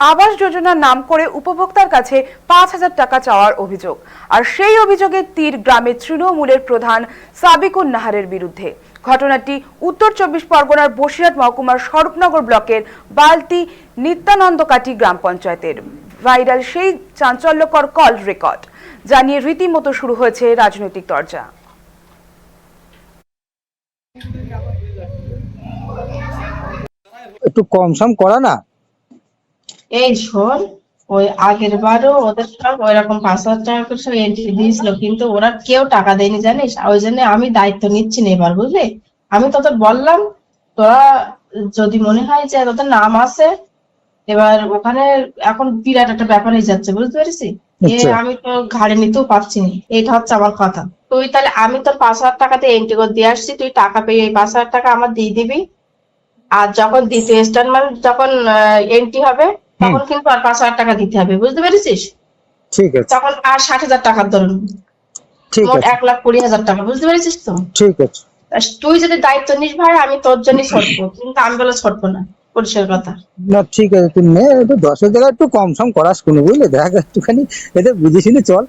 আবাস যোজনার নাম করে উপভোক্তার কাছে পাঁচ হাজার টাকা চাওয়ার অভিযোগ। আর সেই অভিযোগে তীর গ্রামের তৃণমূলের প্রধান সাবিকুন নাহারের বিরুদ্ধে। ঘটনাটি উত্তর চব্বিশ পরগনার বসিরহাট মহকুমার স্বরূপনগর ব্লকের বালতি নিত্যানন্দকাটি গ্রাম পঞ্চায়েতের। ভাইরাল সেই চাঞ্চল্যকর কল রেকর্ড জানিয়ে রীতিমতো শুরু হয়েছে রাজনৈতিক চর্চা একটু কম করা না? এই শোন ওই আগের বারও ওদের সব ওই রকম পাঁচ হাজার টাকা করে সব এন্ট্রি দিয়েছিল কিন্তু ওরা কেউ টাকা দেয়নি জানিস? ওই জন্য আমি দায়িত্ব নিচ্ছি না এবার বুঝলি? আমি তোদের বললাম তোরা যদি মনে হয় যে তোদের নাম আছে এবার ওখানে এখন বিরাট একটা ব্যাপার হয়ে যাচ্ছে বুঝতে পেরেছি? আচ্ছা। আমি তো ঘাড়ে নিতেও পারছি না এটা হচ্ছে আমার কথা। তুই তাহলে আমি তোর পাঁচ হাজার টাকাতে এন্ট্রি করে দিয়ে আসছি তুই টাকা পেয়ে এই পাঁচ হাজার টাকা আমার দিয়ে দিবি। আর যখন দ্বিতীয় ইনস্টলমেন্ট যখন এন্ট্রি হবে তখন কিন্তু আর পাঁচ হাজার টাকা দিতে হবে বুঝতে পেরেছিস? ঠিক আছে। তখন আর ষাট হাজার টাকার ধরুন। ঠিক মোট আছে। এক লাখ কুড়ি হাজার টাকা বুঝতে পেরেছিস তো? ঠিক আছে। তুই যদি দায়িত্ব নিস ভাই আমি তোর জন্যই ছটবো কিন্তু আমি বলে ছটবো না পরিষ্কার কথা। না ঠিক আছে তুই নে একটু দশের জায়গায় একটু কম সম করাস কোনো বুঝলে? দেখ একটুখানি এতে বুঝে শুনে চল।